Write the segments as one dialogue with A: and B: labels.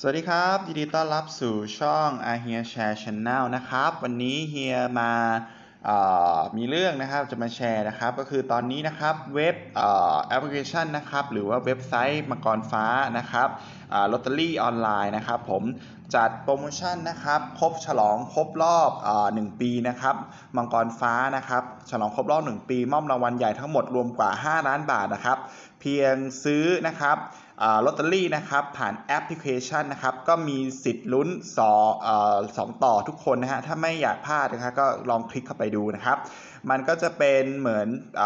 A: สวัสดีครับ ยินดีต้อนรับสู่ช่อง a h e r Share Channel นะครับ วันนี้เฮียมามีเรื่องนะครับจะมาแชร์นะครับ ก็คือตอนนี้นะครับเว็บแอปพลิเคชันนะครับ หรือว่าเว็บไซต์มังกรฟ้านะครับอลอตเตอรี่ออนไลน์นะครับ ผม จัดโปรโมชั่นนะครับครบฉลองครบรอบอ่อหนึ่งปีนะครับมังกรฟ้านะครับฉลองครบรอบ 1 ปีมอบรางวัลใหญ่ทั้งหมดรวมกว่า 5 ล้านบาทนะครับเพียงซื้อนะครับอลอตเตอรี่นะครับผ่านแอปพลิเคชันนะครับก็มีสิทธิ์ลุ้นสอสองต่อทุกคนนะฮะถ้าไม่อยากพลาดนะครับก็ลองคลิกเข้าไปดูนะครับมันก็จะเป็นเหมือนเอ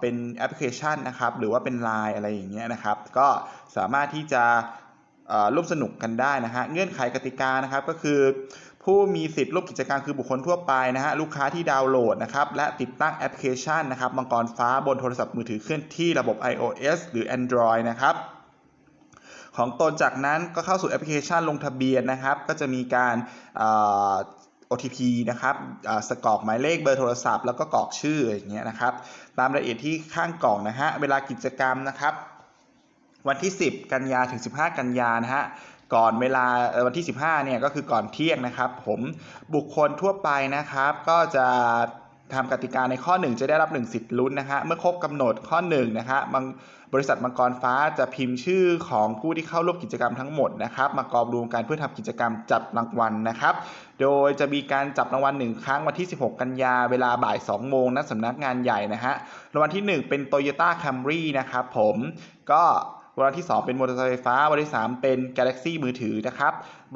A: เป็นแอปพลิเคชันนะครับหรือว่าเป็น Line อะไรอย่างเงี้ยนะครับก็สามารถที่จะ ร่วมสนุกกันได้นะฮะเงื่อนไขกติกานะครับก็คือ ผู้มีสิทธิ์ร่วมกิจการคือบุคคลทั่วไปนะฮะลูกค้าที่ดาวน์โหลดนะครับและติดตั้งแอปพลิเคชันนะครับมังกรฟ้าบนโทรศัพท์มือถือเคลื่อนที่ระบบ iOS หรือ Android นะครับของตนจากนั้นก็เข้าสู่แอปพลิเคชันลงทะเบียนนะครับ ก็จะมีการ OTP นะครับสกรอกหมายเลขเบอร์โทรศัพท์แล้วก็กรอกชื่ออย่างเงี้ยนะครับ ตามรายละเอียดที่ข้างกล่องนะฮะ เวลากิจกรรมนะครับ วันที่ 10 กันยาถึง 15 กันยานะฮะก่อนเวลาวันที่ 15เนี่ยก็คือก่อนเที่ยงนะครับ ผมบุคคลทั่วไปนะครับ ก็จะทำกติกาในข้อ 1 จะได้รับ 1 สิทธิ์ลุ้นนะฮะเมื่อครบกำหนดข้อ1นะฮะบางบริษัทมังกรฟ้าจะพิมพ์ชื่อของผู้ที่เข้าร่วมกิจกรรมทั้งหมดนะครับ มากรองรวมกันเพื่อทำกิจกรรมจับรางวัลนะครับ โดยจะมีการจับรางวัลหนึ่งครั้งวันที่ 16 กันยาเวลาบ่าย 2 โมงณสำนักงานใหญ่นะฮะรางวัลที่ 1 เป็น Toyota Camry นะครับผมก็ วัลที่ 2 เป็นมอเตอร์ไซค์ไฟฟ้ารางวัที่ 3 เป็น Galaxy มือถือนะครับ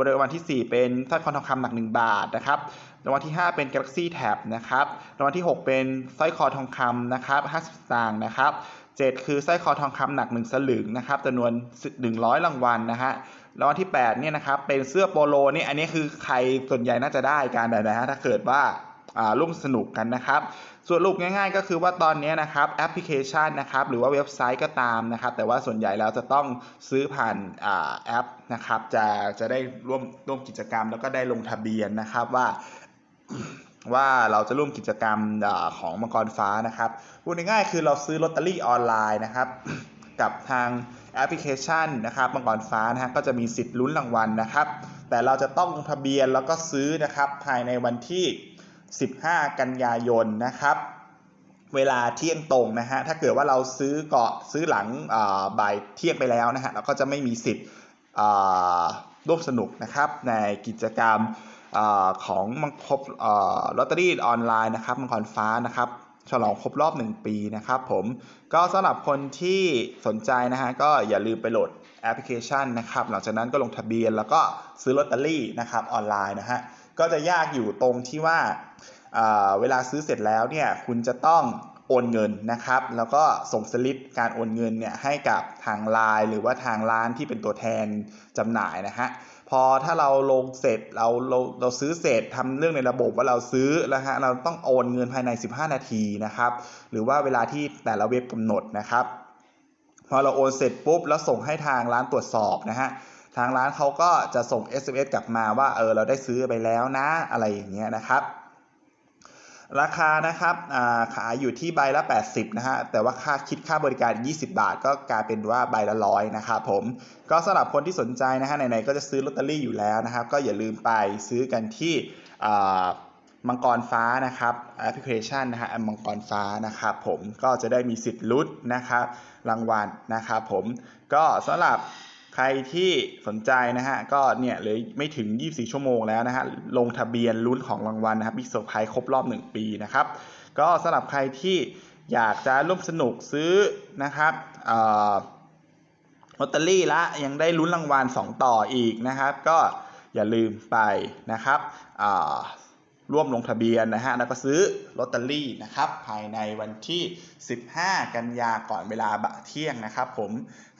A: รางวัลที่ 4 เป็นสร้อยคอทองคำหนัก 1 บาทนะครับรางวัลที่ 5 เป็น Galaxy Tab นะครับรางวัลที่ 6 เป็นสร้อยคอทองคำนะครับ50สตางค์นะครับ 7 คือสร้อยคอทองคำหนัก 1 สลึงนะครับจำนวน 100 รางวัลนะฮะรางวัลที่ 8 เนี่ยนะครับ เป็นเสื้อโปโลนี่อันนี้คือใครส่วนใหญ่น่าจะได้กันนะฮะ ถ้าเกิดว่าอ่าร่วมสนุกกันนะครับ ส่วนรูปง่าย ๆ ก็คือว่าตอนนี้นะครับแอปพลิเคชันนะครับหรือว่าเว็บไซต์ก็ตามนะครับ แต่ว่าส่วนใหญ่แล้วจะต้องซื้อผ่านอาแอปนะครับ จะจะได้ร่วมร่วมกิจกรรม แล้วก็ได้ลงทะเบียนนะครับว่าว่าเราจะร่วมกิจกรรมอของมังกรฟ้านะครับพูดง่ายๆคือเราซื้อลอตเตอรี่ออนไลน์นะครับ กับทางแอปพลิเคชันนะครับมังกรฟ้านะฮะก็จะมีสิทธิ์ลุ้นรางวัลนะครับ แต่เราจะต้องลงทะเบียนแล้วก็ซื้อนะครับภายในวันที่ 15 กันยายนนะครับเวลาเที่ยงตรงนะฮะ ถ้าเกิดว่าเราซื้อเกาะซื้อหลังบ่ายเที่ยงไปแล้วนะฮะ เราก็จะไม่มีสิทธิ์ร่วมสนุกนะครับ ในกิจกรรมอของมังครบลอตเตอรี่ออนไลน์นะครับ มังกรฟ้านะครับ ฉลองครบรอบ 1 ปีนะครับผม ก็สำหรับคนที่สนใจนะฮะ ก็อย่าลืมไปโหลดแอปพลิเคชันนะครับ หลังจากนั้นก็ลงทะเบียนแล้วก็ซื้อลอตเตอรี่นะครับออนไลน์นะฮะ ก็จะยากอยู่ตรงที่ว่าเวลาซื้อเสร็จแล้วเนี่ยคุณจะต้องโอนเงินนะครับ แล้วก็ส่งสลิปการโอนเงินเนี่ยให้กับทางไลน์หรือว่าทางร้านที่เป็นตัวแทนจำหน่ายนะฮะพอถ้าเราลงเสร็จเราเราเราซื้อเสร็จทำเรื่องในระบบว่าเราซื้อแล้วฮะเราต้องโอนเงินภายใน 15 นาทีนะครับ หรือว่าเวลาที่แต่ละเว็บกำหนดนะครับ พอเราโอนเสร็จปุ๊บแล้วส่งให้ทางร้านตรวจสอบนะฮะ ทางร้านเขาก็จะส่ง SMS กลับมาว่าเออเราได้ซื้อไปแล้วนะอะไรอย่างเงี้ยนะครับ ราคานะครับขายอยู่ที่ใบละ 80นะฮะแต่ว่าค่าคิดค่าบริการ 20 บาท ก็กลายเป็นว่าใบละร้อยนะครับผมก็สำหรับคนที่สนใจนะฮะไหนๆก็จะซื้อลอตเตอรี่อยู่แล้วนะครับ ก็อย่าลืมไปซื้อกันที่มังกรฟ้านะครับแอปพลิเคชันนะฮะมังกรฟ้านะครับผมก็จะได้มีสิทธิ์ลุ้นนะครับรางวัลนะครับผมก็สำหรับ ใครที่สนใจนะฮะก็เนี่ยเลยไม่ถึง 24 ชั่วโมงแล้วนะฮะลงทะเบียนลุ้นของรางวัลนะครับบิ๊กเซอร์ไพรส์ครบรอบ 1 ปีนะครับก็สำหรับใครที่อยากจะร่วมสนุกซื้อนะครับลอตเตอรี่ละยังได้ลุ้นรางวัล 2 ต่ออีกนะครับ ก็อย่าลืมไปนะครับ ร่วมลงทะเบียนนะฮะแล้วก็ซื้อลอตเตอรี่นะครับภายในวันที่ 15 กันยาก่อนเวลาบ่ายเที่ยงนะครับผม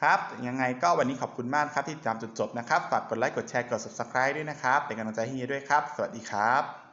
A: ครับยังไงก็วันนี้ขอบคุณมากครับที่ตามจนจบนะครับฝากกดไลค์กดแชร์กด subscribe ด้วยนะครับเป็นกำลังใจให้เฮียด้วยครับ สวัสดีครับ